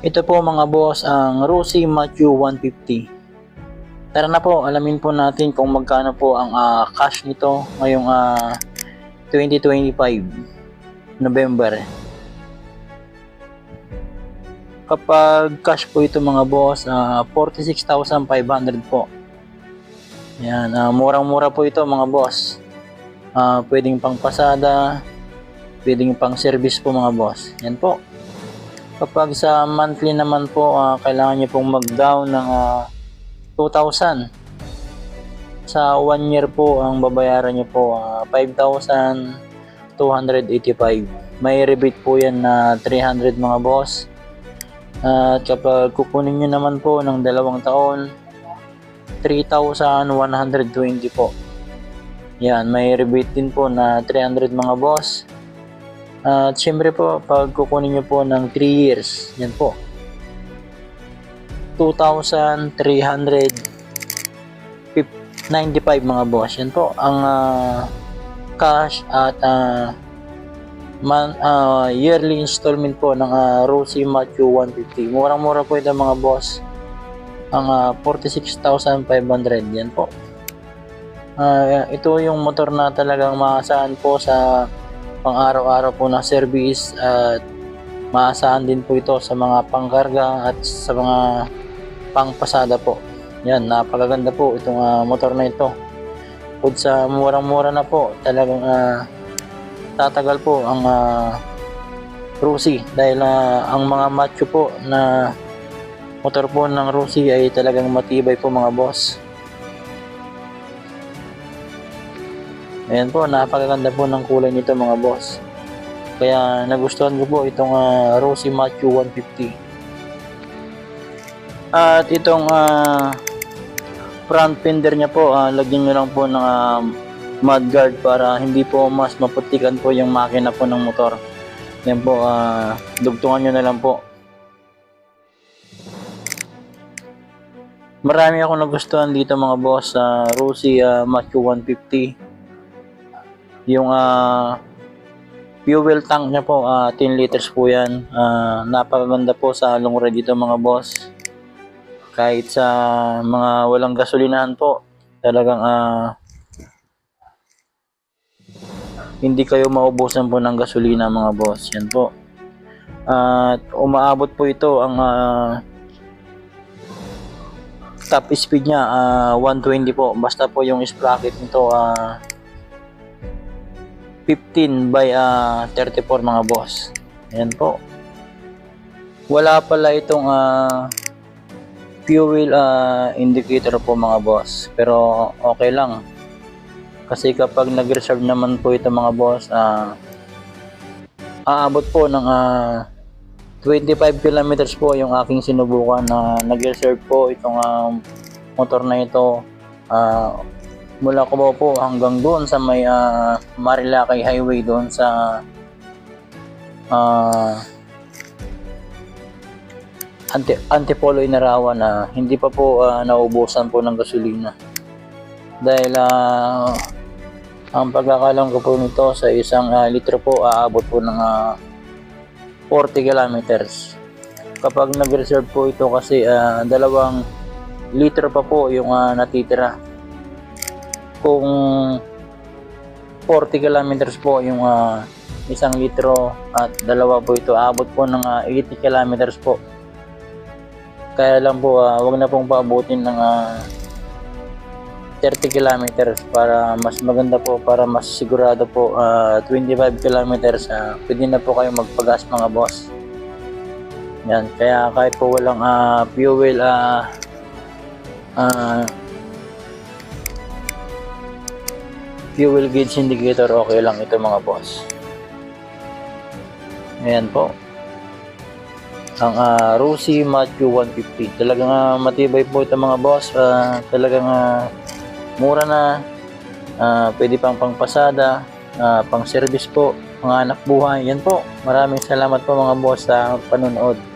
Ito po mga boss, ang Rusi Matthew 150. Tara na po, alamin po natin kung magkano po ang ah, cash nito ngayong ah, 2025 November. Kapag cash po ito mga boss, ah, 46,500 po. Yan, ah, murang-mura po ito mga boss. Ah, pwedeng pang pasada, pwedeng pang service po mga boss. Yan po. Kapag sa monthly naman po, ah, kailangan nyo pong mag-down ng ah, 2,000. Sa one year po, ang babayaran nyo po, ah, 5,285. May rebate po yan na 300 mga boss. At kapag kukunin nyo naman po ng dalawang taon, 3,120 po. Yan, may rebate din po na 300 mga boss. At syempre po, pag kukunin nyo po ng 3 years, yan po. 2,395 mga boss. Yan po, ang ah, cash at ah, man, ah, yearly installment po ng uh, Rosie Matthew 150. Murang-mura po ito mga boss. Ang ah, 46,500. Yan po. Ah, ito yung motor na talagang maasahan po sa pang araw-araw po na service at maasahan din po ito sa mga pangkarga at sa mga pangpasada po. Yan, napakaganda po itong ah, motor na ito. Bukod sa murang-mura na po, talagang ah, tatagal po ang uh, Rusi dahil ah, ang mga macho po na motor po ng Rusi ay talagang matibay po mga boss. Ayan po, napakaganda po ng kulay nito mga boss. Kaya nagustuhan ko po itong uh, Rosy Matthew 150. At itong ah, front fender niya po, ah, lagyan nyo lang po ng ah, mudguard para hindi po mas maputikan po yung makina po ng motor. Yan po, ah, dugtungan nyo na lang po. Marami akong nagustuhan dito mga boss sa Rosy ah, Matthew 150 yung ah, fuel tank niya po, ah, 10 liters po yan. Ah, napakaganda po sa long ride dito mga boss. Kahit sa mga walang gasolinahan po, talagang ah, hindi kayo maubusan po ng gasolina mga boss. Yan po. At umaabot po ito ang ah, top speed niya ah, 120 po. Basta po yung sprocket nito ah 15 by ah, 34 mga boss. Ayan po. Wala pala itong ah, fuel ah, indicator po mga boss. Pero okay lang. Kasi kapag nag-reserve naman po ito mga boss, ah, aabot po ng ah, 25 kilometers po yung aking sinubukan na nag-reserve po itong ah, motor na ito. Ah, mula Cubao po hanggang doon sa may ah, Marilaki Highway doon sa ah Ante Antipolo Inarawan na hindi pa po ah, naubusan po ng gasolina. Dahil ah, ang pagkakalam ko po nito sa isang ah, litro po aabot po ng ah, 40 kilometers. Kapag nag-reserve po ito kasi ah, dalawang litro pa po yung ah, natitira kung 40 kilometers po yung ah, isang litro at dalawa po ito abot po ng ah, 80 kilometers po. Kaya lang po ah, wag na pong paabutin ng ah, 30 kilometers para mas maganda po para mas sigurado po ah, 25 kilometers ah, pwede na po kayo magpagas mga boss. Yan kaya kahit po walang ah, fuel ah, ah, fuel gauge indicator okay lang ito mga boss. Ayan po. Ang uh, Rusi Matthew 150 talagang ah, matibay po ito mga boss. Ah, talagang ah, mura na. Ah, pwede pang pangpasada. Ah, pang service po. Mga anak buhay. Yan po. Maraming salamat po mga boss sa panonood